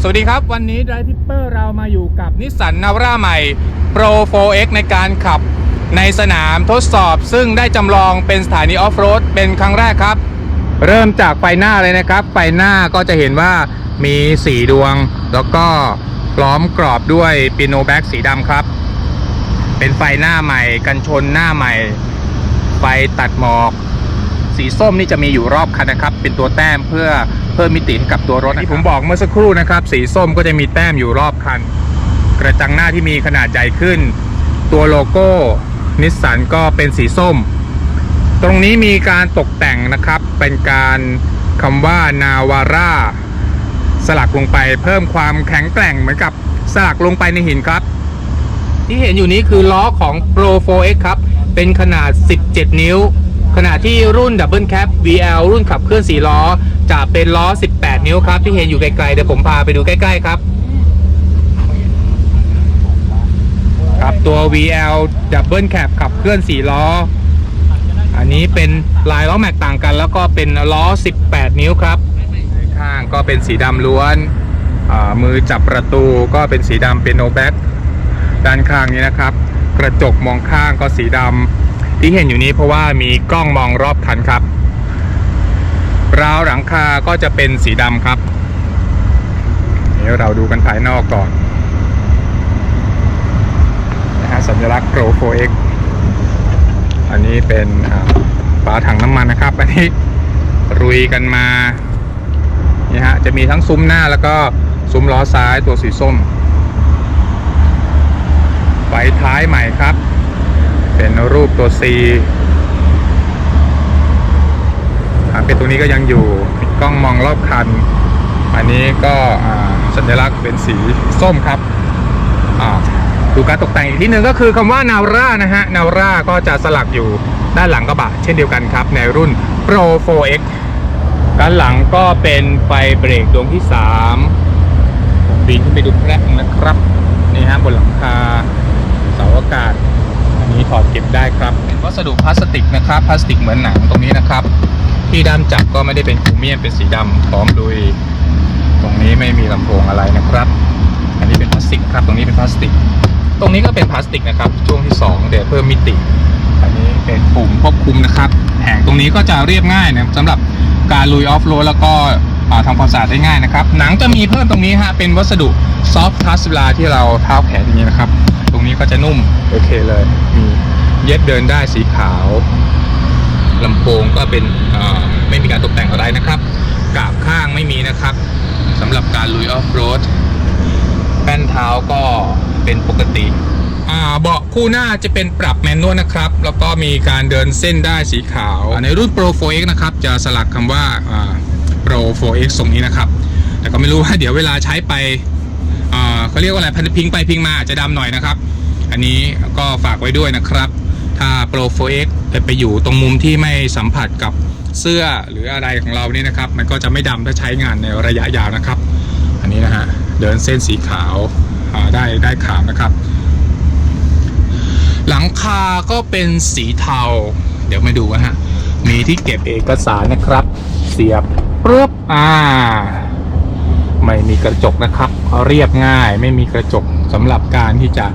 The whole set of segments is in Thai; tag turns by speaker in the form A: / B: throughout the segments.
A: สวัสดีครับ วันนี้ Drive Tipper เรามาอยู่กับนิสสันนาวร่าใหม่ Pro 4X ในการขับในสนามทดสอบซึ่งได้จำลองเป็นสถานีออฟโรดเป็นครั้งแรกครับ เริ่มจากไฟหน้าเลยนะครับ ไฟหน้าก็จะเห็นว่ามี 4 ดวง แล้วก็ล้อมกรอบด้วยปิโนแบ็กสีดำครับ เป็นไฟหน้าใหม่ กันชนหน้าใหม่ ไฟตัดหมอก สีส้มนี่จะมีอยู่รอบคันนะครับ เป็นตัวแต้มเพื่อเพิ่มมิติให้กับตัวรถที่ผมบอกเมื่อสักครู่นะครับ สีส้มก็จะมีแต้มอยู่รอบคัน กระจังหน้าที่มีขนาดใหญ่ขึ้น ตัวโลโก้นิสสันก็เป็นสีส้ม ตรงนี้มีการตกแต่งนะครับ เป็นการคำว่านาวาร่าสลักลงไปเพิ่มความแข็งแกร่งเหมือนกับสลักลงไปในหินครับ ที่เห็นอยู่นี้คือล้อของ Pro 4X ครับ เป็นขนาด 17 นิ้ว ขณะที่รุ่น Double Cap VL รุ่นขับเคลื่อน4ล้อ จะเป็นล้อ 18 นิ้วครับ ที่เห็นอยู่ไกลๆ เดี๋ยวผมพาไปดูใกล้ๆครับ ครับตัว VL Double Cap ขับเคลื่อน4ล้อ อันนี้เป็นลายล้อแม็กต่างกัน แล้วก็เป็นล้อ 18 นิ้วครับ ข้างก็เป็นสีดำล้วน มือจับประตูก็เป็นสีดำเป็นโนแบ็กด้านข้างนี้นะครับ กระจกมองข้างก็สีดำ ที่เห็นอยู่นี้เพราะว่ามีกล้องมองรอบคันครับราวหลังคาก็จะเป็นสีดำครับเดี๋ยวเราดูกันภายนอกก่อนนะฮะสัญลักษณ์ Pro 4X อันนี้เป็นอ่าฝาถังน้ำมันนะครับ อันนี้รุยกันมานี่ฮะจะมีทั้งซุ้มหน้าแล้วก็ซุ้มล้อซ้ายตัวสีส้มไฟท้ายใหม่ครับ เป็นรูปตัว C อ่าเป็นตัวนี้ก็ยังอยู่กล้องมองรอบคัน อันนี้ก็อ่าสัญลักษณ์เป็นสีส้มครับอ่าดูการตกแต่งอีกที่หนึ่งก็คือคำว่านาวร่านะฮะนาวร่าก็จะสลักอยู่ด้านหลังกระบะ เช่นเดียวกันครับ ในรุ่น Pro 4X ด้านหลังก็เป็นไฟเบรกดวงที่3ผมบินขึ้นไปดูแพร่งนะครับ นี่ฮะบนหลังคาเสาอากาศ นี้ถอดเก็บได้ครับ เป็นวัสดุพลาสติกนะครับ พลาสติกเหมือนหนังตรงนี้นะครับ ที่ด้ามจับก็ไม่ได้เป็นครเมียมเป็นสีดำพร้อมลุย ตรงนี้ไม่มีลำโพงอะไรนะครับ อันนี้เป็นพลาสติกครับ ตรงนี้เป็นพลาสติก ตรงนี้ก็เป็นพลาสติกนะครับ ช่วงที่2เดี๋ยวเพิ่มมิติ อันนี้เป็นปุ่มควบคุมนะครับ แผงตรงนี้ก็จะเรียบง่ายนะสำหรับการลุยออฟโรดแล้วก็ทำความสะอาดได้ง่ายนะครับ หนังจะมีเพิ่มตรงนี้ฮะเป็นวัสดุซอฟต์ทัสเวลาที่เราเท้าแขนอย่างนี้นะครับ รงนี้ก็จะนุ่มโอเคเลยมีเย็บเดินได้สีขาวลำโพงก็เป็นอ่าไม่มีการตกแต่งอะไรนะครับกาบข้างไม่มีนะครับสำหรับการลุยออฟโรดแป้นเท้าก็เป็นปกติอ่าเบาะคู่หน้าจะเป็นปรับแมนนวลนะครับ แล้วก็มีการเดินเส้นได้สีขาว ในรุ่น Pro 4X นะครับ จะสลักคำว่าอ่า Pro 4X ตรงนี้นะครับ แต่ก็ไม่รู้ว่าเดี๋ยวเวลาใช้ไปอ่า เขาเรียกว่าอะไรพันพิงไปพิงมาอาจจะดำหน่อยนะครับ อันนี้ก็ฝากไว้ด้วยนะครับ ถ้า Pro 4X จะไปอยู่ตรงมุมที่ไม่สัมผัสกับเสื้อหรืออะไรของเรานี่นะครับ มันก็จะไม่ดำถ้าใช้งานในระยะยาวนะครับ อันนี้นะฮะเดินเส้นสีขาวาได้ได้ขาวนะครับ หลังคาก็เป็นสีเทา เดี๋ยวมาดูนะฮะมีที่เก็บเอกสารนะครับ เสียบปึ๊บอ่า ไม่มีกระจกนะครับเรียบง่าย ไม่มีกระจกสำหรับการที่จะ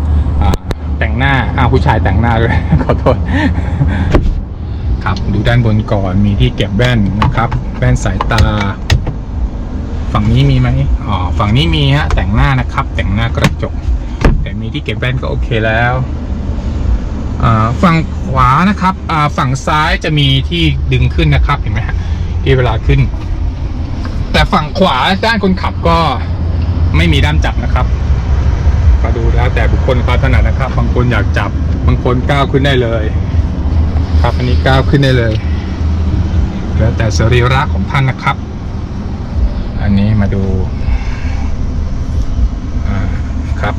A: แต่งหน้าอ้าวผู้ชายแต่งหน้าด้วยขอโทษครับดูด้านบนก่อนมีที่เก็บแว่นนะครับ แว่นสายตา ฝั่งนี้มีไหมอ๋อฝั่งนี้มีฮะแต่งหน้านะครับ แต่งหน้ากระจก แต่มีที่เก็บแว่นก็โอเคแล้วฝั่งขวานะครับฝั่งซ้ายจะมีที่ดึงขึ้นนะครับเห็นไหมฮะที่เวลาขึ้น ฝั่งขวาด้านคนขับก็ไม่มีด้ามจับนะครับ ก็ดูแล้วแต่บุคคลความถนัดนะครับ บางคนอยากจับบางคนก้าวขึ้นได้เลย ครับอันนี้ก้าวขึ้นได้เลย แล้วแต่สรีระของท่านนะครับ อันนี้มาดูครับ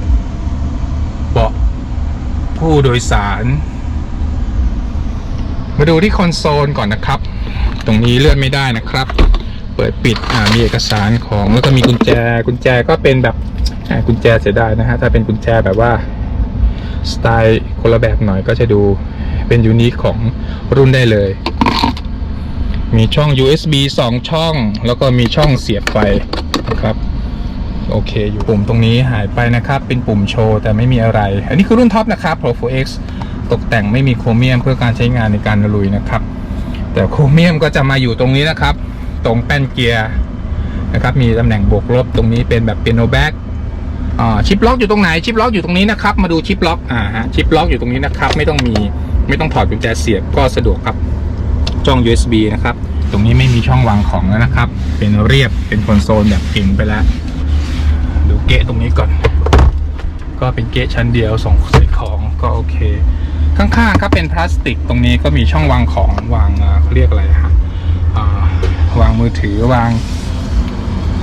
A: เบาะผู้โดยสาร มาดูที่คอนโซลก่อนนะครับ ตรงนี้เลื่อนไม่ได้นะครับ เปิดปิดอ่ามีเอกสารของแล้วก็มีกุญแจกุญแจก็เป็นแบบอ่ากุญแจเสียดายนะฮะถ้าเป็นกุญแจแบบว่าสไตล์คนละแบบหน่อยก็จะดูเป็นยูนิคของรุ่นได้เลย มีช่อง USB 2 ช่อง แล้วก็มีช่องเสียบไฟนะครับโอเค อยู่ปุ่มตรงนี้หายไปนะครับ เป็นปุ่มโชว์ แต่ไม่มีอะไร อันนี้คือรุ่นท็อปนะครับ Pro 4X ตกแต่งไม่มีโครเมียมเพื่อการใช้งานในการลุยนะครับ แต่โครเมียมก็จะมาอยู่ตรงนี้นะครับ ตรงแป้นเกียร์นะครับ มีตำแหน่งบวกลบตรงนี้เป็นแบบเปียโนแบ็กชิปล็อกอยู่ตรงไหนชิปล็อกอยู่ตรงนี้นะครับ มาดูชิปล็อกอ่าฮะชิปล็อกอยู่ตรงนี้นะครับ ไม่ต้องมีไม่ต้องถอดกุญแจเสียบก็สะดวกครับช่อง USB นะครับ ตรงนี้ไม่มีช่องวางของแล้วนะครับ เป็นเรียบเป็นคอนโซลแบบเก่งไปแล้ว ดูเกะตรงนี้ก่อน ก็เป็นเกะชั้นเดียวส่งใส่ของก็โอเค ข้างๆครับเป็นพลาสติกตรงนี้ก็มีช่องวางของวางเขาเรียกอะไรฮะ วางมือถือวาง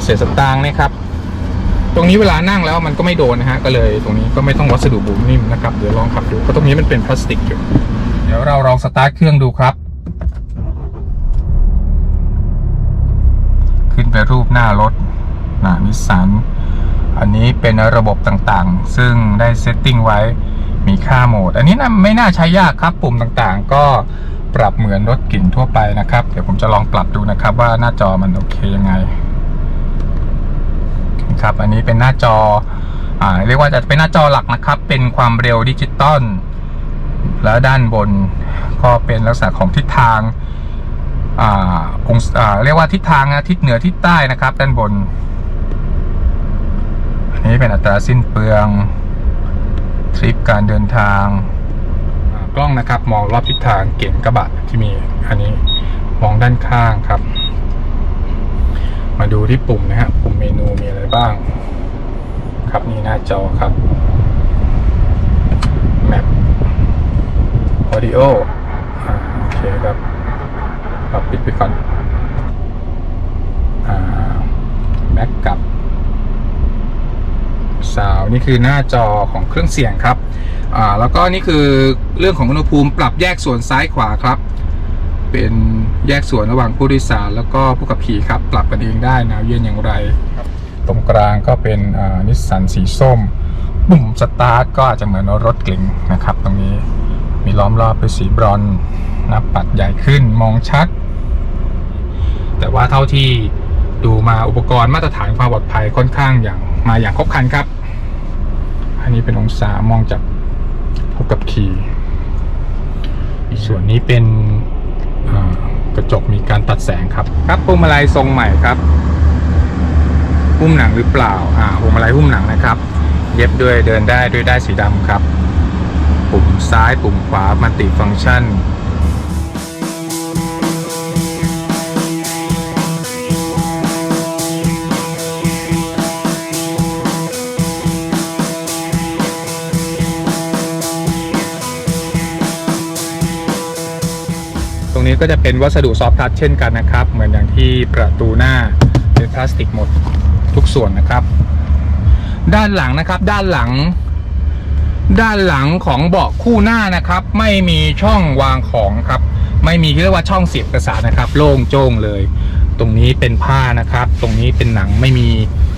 A: เศษสตางค์นะครับ ตรงนี้เวลานั่งแล้วมันก็ไม่โดนนะฮะก็เลยตรงนี้ก็ไม่ต้องวัสดุบุมนิ่มนะครับเดี๋ยวลองขับดูเพราะตรงนี้มันเป็นพลาสติกอยู่เดี๋ยวเราลองสตาร์ทเครื่องดูครับ ขึ้นไปรูปหน้ารถนะนิสสันอันนี้เป็นระบบต่างๆ ซึ่งได้เซตติ้งไว้มีค่าโหมด อันนี้นะไม่น่าใช้ยากครับปุ่มต่างๆ ก็ ปรับเหมือนรถกลิ่นทั่วไปนะครับ เดี๋ยวผมจะลองปรับดูนะครับว่าหน้าจอมันโอเคยังไงครับอันนี้เป็นหน้าจออ่าเรียกว่าจะเป็นหน้าจอหลักนะครับ เป็นความเร็วดิจิตอลแล้วด้านบนก็เป็นลักษณะของทิศทางอ่าองศอ่าเรียกว่าทิศทางนะทิศเหนือทิศใต้นะครับ ด้านบน อันนี้เป็นอัตราสิ้นเปลืองทริปการเดินทาง ล้องนะครับ มองรอบทิศทางเก๋งกระบะที่มีอันนี้มองด้านข้างครับ มาดูที่ปุ่มนะฮะปุ่มเมนูมีอะไรบ้าง ครับนี่หน้าจอครับแมป audio อ่าโอเคครับเราปิดไปก่อนอแบ็กกับซาวนี่คือหน้าจอของเครื่องเสียงครับ อ่าแล้วก็นี่คือเรื่องของอุณหภูมิปรับแยกส่วนซ้ายขวาครับ เป็นแยกส่วนระหว่างผู้โดยสาร แล้วก็ผู้ขับขี่ครับ ปรับกันเองได้หนาวเย็นอย่างไรครับตรงกลางก็เป็นอ่านิสสันสีส้มปุ่มสตาร์ทก็อาจจะเหมือนรถเก๋งนะครับ ตรงนี้มีล้อมรอบด้วยสีบรอนซ์หน้าปัดใหญ่ขึ้นมองชัด แต่ว่าเท่าที่ดูมาอุปกรณ์มาตรฐานความปลอดภัยค่อนข้างอย่างมาอย่างครบครันครับ อันนี้เป็นองศามองจาก ผู้กับขี่ ส่วนนี้เป็นกระจกมีการตัดแสงครับ ครับพวงมาลัยทรงใหม่ครับหุ้มหนังหรือเปล่า อ่าพวงมาลัยหุ้มหนังนะครับ เย็บด้วยเดินได้ด้วยได้สีดำครับ ปุ่มซ้ายปุ่มขวามันติฟังก์ชัน ก็จะเป็นวัสดุซอฟท์ทัชเช่นกันนะครับ เหมือนอย่างที่ประตูหน้าเป็นพลาสติกหมดทุกส่วนนะครับ ด้านหลังนะครับ ด้านหลัง ด้านหลังของเบาะคู่หน้านะครับ ไม่มีช่องวางของครับ ไม่มีเรียกว่าช่องเสียบเอกสารนะครับ โล่งโจ้งเลย ตรงนี้เป็นผ้านะครับ ตรงนี้เป็นหนังไม่มี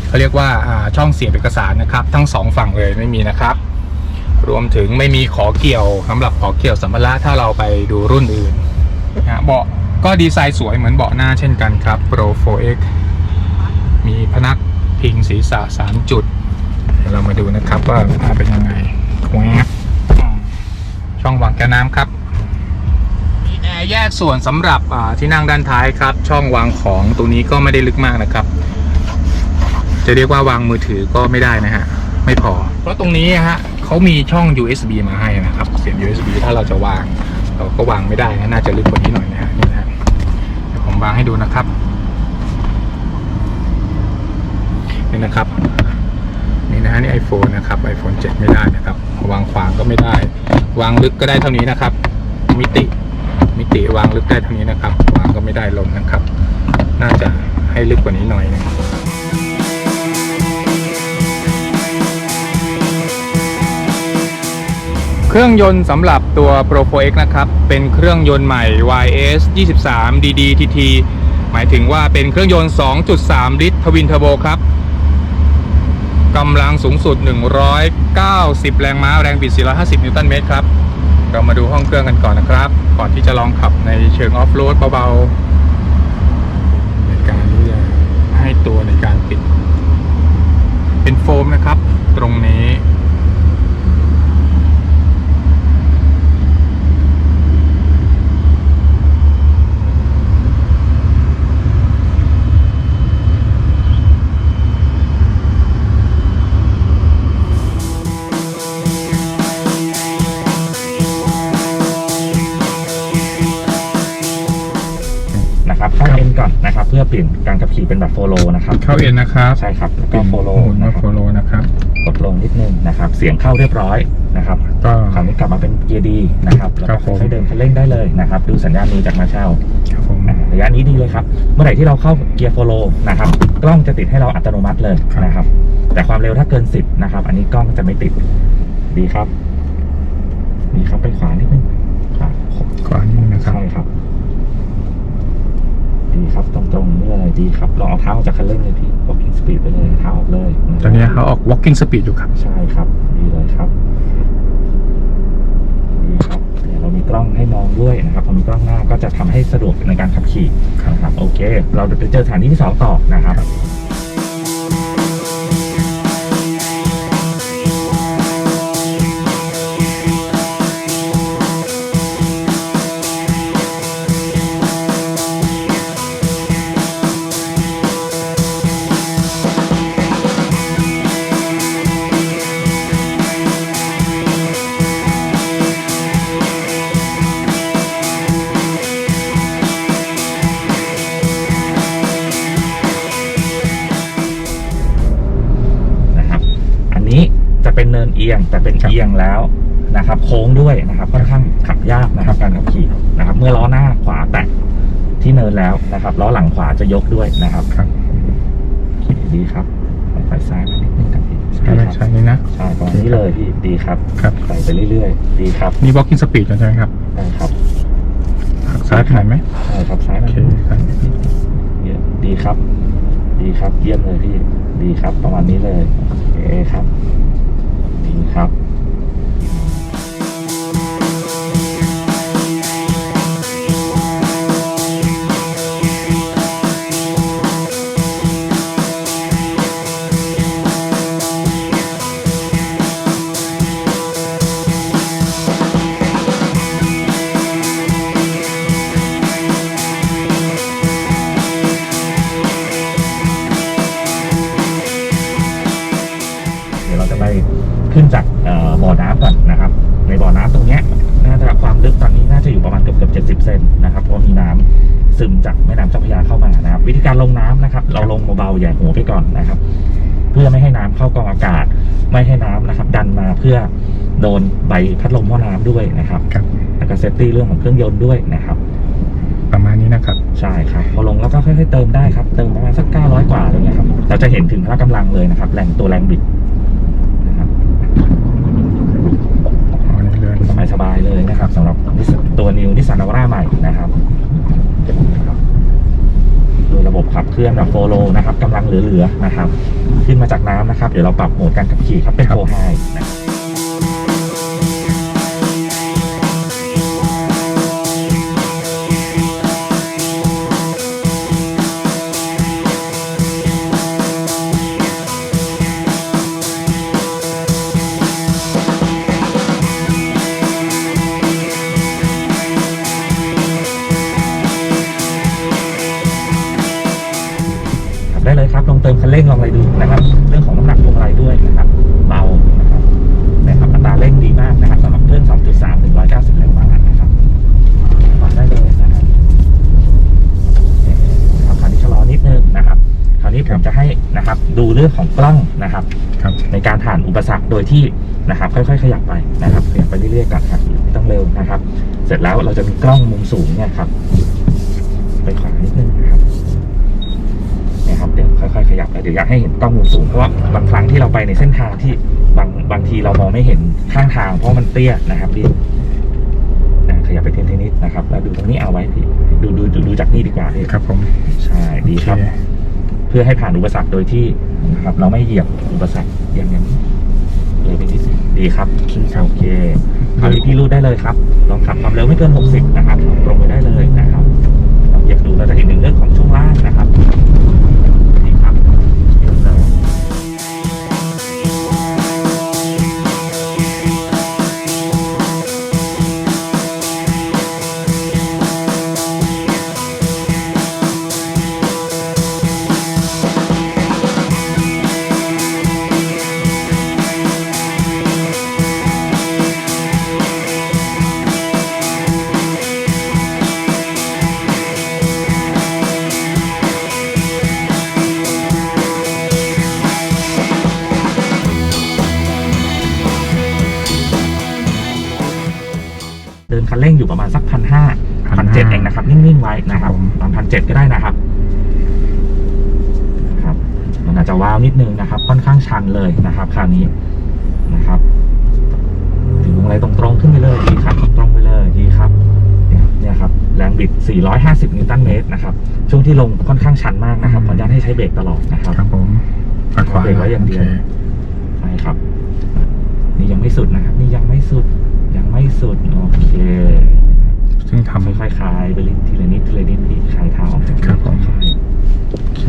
A: เขาเรียกว่าอ่าช่องเสียบเอกสารนะครับ ทั้งสองฝั่งเลยไม่มีนะครับรวมถึงไม่มีขอเกี่ยวสำหรับขอเกี่ยวสัมภาระถ้าเราไปดูรุ่นอื่น นะเบาะก็ดีไซน์สวยเหมือนเบาะหน้าเช่นกันครับ Pro 4X มีพนักพิงศีรษะ3จุด เดี๋ยวเรามาดูนะครับว่าเป็นยังไงแวบช่องวางแก้วน้ำครับมีแอร์แยกส่วนสำหรับที่นั่งด้านท้ายครับ ช่องวางของตรงนี้ก็ไม่ได้ลึกมากนะครับ จะเรียกว่าวางมือถือก็ไม่ได้นะฮะ ไม่พอ เพราะตรงนี้ฮะเขามีช่อง USB มาให้นะครับ เสียบ USB ถ้าเราจะวาง เราก็วางไม่ได้นะน่าจะลึกกว่านี้หน่อยนะฮะนี่นะฮะเดี๋ยวผมวางให้ดูนะครับนี่นะครับนี่นะฮะนี่ iPhone นะครับ iPhone 7 ไม่ได้นะครับวางขวางก็ไม่ได้ วางลึกก็ได้เท่านี้นะครับ มิติมิติวางลึกได้เท่านี้นะครับ วางก็ไม่ได้ลงนะครับ น่าจะให้ลึกกว่านี้หน่อยนึง เครื่องยนต์สำหรับตัว Pro 4X นะครับ เป็นเครื่องยนต์ใหม่ YS 23 DDTT หมายถึงว่าเป็นเครื่องยนต์ 2.3 ลิตรทวินเทอร์โบครับกำลังสูงสุด 190 แรงม้า แรงบิด 450 นิวตันเมตรครับ เรามาดูห้องเครื่องกันก่อนนะครับ ก่อนที่จะลองขับในเชิงออฟโรดเบาๆ
B: ในการที่
A: จะให้ตัวใน
B: การปิด เป็นโฟมนะครับ ตรงนี้ ลี่ยนการขับขี่เป็นแบบโฟโลนะครับ
A: เข้าเอ็นนะครับ
B: ใช่ครับแล้วก็โฟโล
A: หมุน
B: นะ
A: มา
B: ครั
A: โฟ
B: บ
A: โลนะครับ
B: กดลงนิดนึงนะครับ เสียงเข้าเรียบร้อยนะครับ
A: ก็
B: คราวนี้กลับมาเป็นเกียร์ดีนะครับแล้ว
A: ครั
B: ก็
A: บผม
B: ค่อยๆเดินคันเร่งได้เลยนะครับ ดูสัญญาณมือจากมาเช่า
A: ครับผม
B: อ่าระยะนี้ดีเลยครับ เมื่อไหร่ที่เราเข้าเกียร์โฟโลนะครับ กล้องจะติดให้เราอัตโนมัติเลยนะครับ แต่ความเร็วถ้าเกิน 10 นะครับ อันนี้กล้องจะไม่ติดดีครับดีครับไปขวานิดนึงขวา
A: ขวานิดนึงนะครับ
B: ใช่ครับ ดีครับตรงๆนี่เลย ดีครับลองเอาเท้าออกจากคันเร่งเลยพี่ walking speed ไปเลยเท้าออกเลย
A: ตอนนี้เขาออก walking speed อยู่ครับ
B: ใช่ครับดีเลยครับดีครับเดี๋ยวเรามีกล้องให้มองด้วยนะครับพอมีกล้องหน้าก็จะทำให้สะดวกในการขับขี่
A: ครับ
B: นะครับโอเค เราจะไปเจอสถานที่ที่สองต่อนะครับนะครับ อียงแต่เป็น
A: ครับ
B: เอียงแล้วนะครับ โค้งด้วยนะครับค่อนข้างขับยากนะครับการขับขี่นะครับ เมื่อล้อหน้าขวาแตะที่เนินแล้วนะครับล้อหลังขวาจะยกด้วยนะครับ
A: ครับ
B: โอเคดีครับไปซ้ายมานิดนึงครับพี่
A: ใช่ไหม
B: ครับ
A: ใช่นี่นะ
B: ใช่ตรงนี้เลยพี่ดีครับ
A: ครับ
B: ใส่ไปเรื่อยๆ ดีครับ
A: นี่ walking speed ใช่ไหมครับ
B: ใช่ครับ
A: หักซ้ายไปหน่อยไหม
B: ใช่ครับซ้าย
A: โอ
B: มา
A: เคครับ
B: เยี่ยมดีครับ ดีครับเยี่ยมเลยพี่ดีครับประมาณนี้เลยโอเคครับดี ครับ ซึมจากแม่น้ำเจ้าพระยาเข้ามานะครับ วิธีการลงน้ำนะครับ เราลงเบาๆอย่าหัวไปก่อนนะครับ เพื่อไม่ให้น้ำเข้ากองอากาศ ไม่ให้น้ำนะครับ ดันมาเพื่อโดนใบพัดลมหม้อน้ำด้วยนะครับ
A: ครับ
B: แล้วก็เซฟตี้เรื่องของเครื่องยนต์ด้วยนะครับ
A: ประมาณนี้นะครับ
B: ใช่ครับ พอลงแล้วก็ค่อยๆเติมได้ครับ เติมประมาณสัก900กว่าอะไรเงี้ยครับ เราจะเห็นถึงพละกำลังเลยนะครับ แรงตัวแรงบิดนะครับ
A: อ๋อนี่เรือน
B: สบายๆเลยนะครับสำหรับนิสสันตัวนิวนิสสันนาวาร่าใหม่นะครับ โดยระบบขับเคลื่อนแบบโฟโลนะครับกำลังเหลือๆนะครับ ขึ้นมาจากน้ำนะครับ เดี๋ยวเราปรับโหมดการขับขี่ครับเป็นโฟไฮนะครับ เลยครับลองเติมคันเร่งลองอะไรดูนะครับ เรื่องของน้ำหนักพวงมาลัยด้วยนะครับเบานะครับนะครับอัตราเร่งดีมากนะครับสำหรับเครื่อง 2.3ถึง190แรงม้านะครับฟังได้เลยนะครับครับคราวนี้ชะลอนิดนึงนะครับคราวนี้ผมจะให้นะครับดูเรื่องของกล้องนะครับ
A: ครับ
B: ในการผ่านอุปสรรคโดยที่นะครับ ค่อย ๆ ขยับไปนะครับขยับไปเรื่อยๆก่อนครับไม่ต้องเร็วนะครับ เสร็จแล้วเราจะมีกล้องมุมสูงเนี่ยครับไปขวานิดนึงนะครับเนี่ย ครับเดี๋ยวค่อยๆขยับไปเดี๋ยวอยากให้เห็นกล้องมุมสูงเพราะว่าบางครั้งที่เราไปในเส้นทางที่บางบางทีเรามองไม่เห็นข้างทางเพราะมันเตี้ยนะครับพี่นะขยับไปเทีนิดนะครับ แล้วดูตรงนี้เอาไว้พี่ดูดูดูดูจากนี่ดีกว่าพี่
A: ครับผม
B: ใช่ดีครับ
A: โอเเพื่
B: อให้ผ่านอุปสรรคโดยที่นะครับ เราไม่เหยียบอุปสรรคอย่างนั้นเลยไปนิดนึงดีครับโอเคคราวนี้พี่รูดได้เลยครับลองขับความเร็วไม่เกิน 60 นะครับตรงไปได้เลยนะครับลองเหยียบดูเราจะเห็นหนึ่งเรื่องของช่วงล่างนะครับ นเจ็ดก็ได้นะครับครับ มันอาจจะว้าวนิดนึงนะครับ ค่อนข้างชันเลยนะครับคราวนี้นะครับ ถึงวงอะไรตรงๆขึ้นไปเลยดีครับตรงไปเลยดีครับเนี่ยเนี่ยครับแรงบิด 450 นิวตันเมตรนะครับ ช่วงที่ลงค่อนข้างชันมากนะครับขออนุญาตให้ใช้เบรกตลอดนะครับ
A: ครับผมฝั่งขวา
B: เบรกไว้อย่างเดียว
A: โค
B: ใช่ครับ นี่ยังไม่สุดนะครับ นี่ยังไม่สุดยังไม่สุดโอเค
A: ซึ่งทำ
B: ค่อยๆคลายไปทีละนิดทีละนิดอีกคลายเท้าออกจาก
A: ครับผม
B: ค่อย
A: โอเค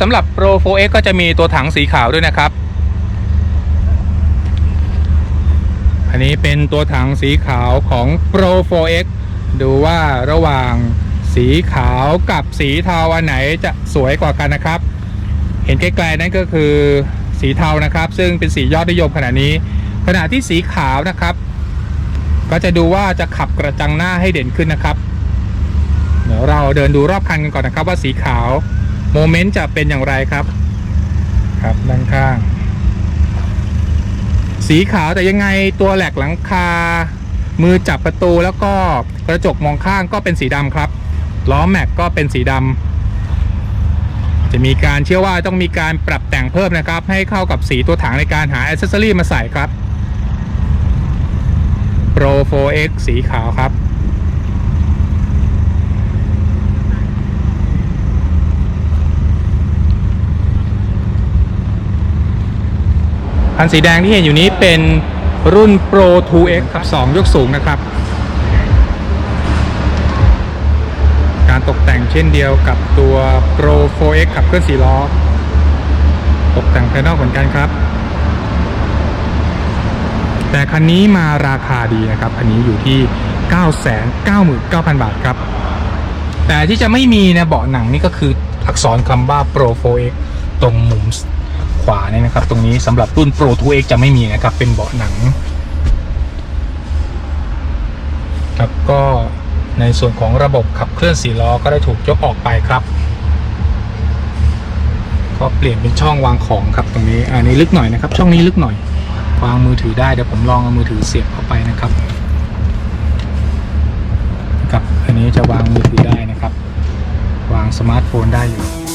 A: สำหรับ Pro 4X ก็จะมีตัวถังสีขาวด้วยนะครับ อันนี้เป็นตัวถังสีขาวของ Pro 4X ดูว่าระหว่างสีขาวกับสีเทาอันไหนจะสวยกว่ากันนะครับ เห็นไกลๆนั่นก็คือสีเทานะครับ ซึ่งเป็นสียอดนิยมขณะนี้ ขณะที่สีขาวนะครับ ก็จะดูว่าจะขับกระจังหน้าให้เด่นขึ้นนะครับ เดี๋ยวเราเดินดูรอบคันกันก่อนนะครับว่าสีขาว โมเมนต์จะเป็นอย่างไรครับ ครับด้านข้าง สีขาวแต่ยังไงตัวแหลกหลังคา มือจับประตูแล้วก็กระจกมองข้างก็เป็นสีดำครับ ล้อแม็กก็เป็นสีดำจะมีการเชื่อว่าต้องมีการปรับแต่งเพิ่มนะครับ ให้เข้ากับสีตัวถังในการหาอ c เซสซอรีมาใส่ครับ Pro 4X สีขาวครับ คันสีแดงที่เห็นอยู่นี้เป็นรุ่น Pro 2X ครับ 2 ยกสูงนะครับ การตกแต่งเช่นเดียวกับตัว Pro 4X ขับเคลื่อน4ล้อ ตกแต่งภายนอกเหมือนกันครับ แต่คันนี้มาราคาดีนะครับอันนี้อยู่ที่ 999,000 บาทครับ แต่ที่จะไม่มีนะเบาะหนังนี่ก็คืออักษรคำว่า Pro 4X ตรงมุม ขวาเนี่ยนะครับ ตรงนี้สำหรับรุ่น Pro 2X จะไม่มีนะครับ เป็นเบาะหนัง ครับก็ในส่วนของระบบขับเคลื่อนสีล้อก็ได้ถูกยกออกไปครับ ก็เปลี่ยนเป็นช่องวางของครับตรงนี้อันนี้ลึกหน่อยนะครับ ช่องนี้ลึกหน่อยวางมือถือได้เดี๋ยวผมลองเอามือถือเสียบเข้าไปนะครับครับอันนี้จะวางมือถือได้นะครับ วางสมาร์ทโฟนได้อยู่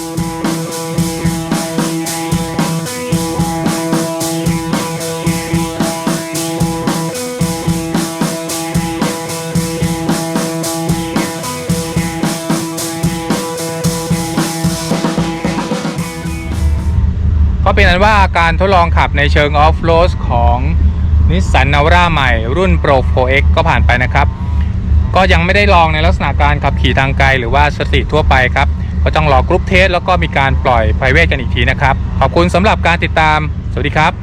A: ก็เป็นอันว่าการทดลองขับในเชิงออฟโรดของนิสสันนาวราใหม่รุ่น Pro 4X ก็ผ่านไปนะครับ ก็ยังไม่ได้ลองในลักษณะการขับขี่ทางไกล หรือว่าสตรีททั่วไปครับ ก็ต้องรอกรุ๊ปเทสแล้วก็มีการปล่อยไพรเวทกันอีกทีนะครับ ขอบคุณสำหรับการติดตาม สวัสดีครับ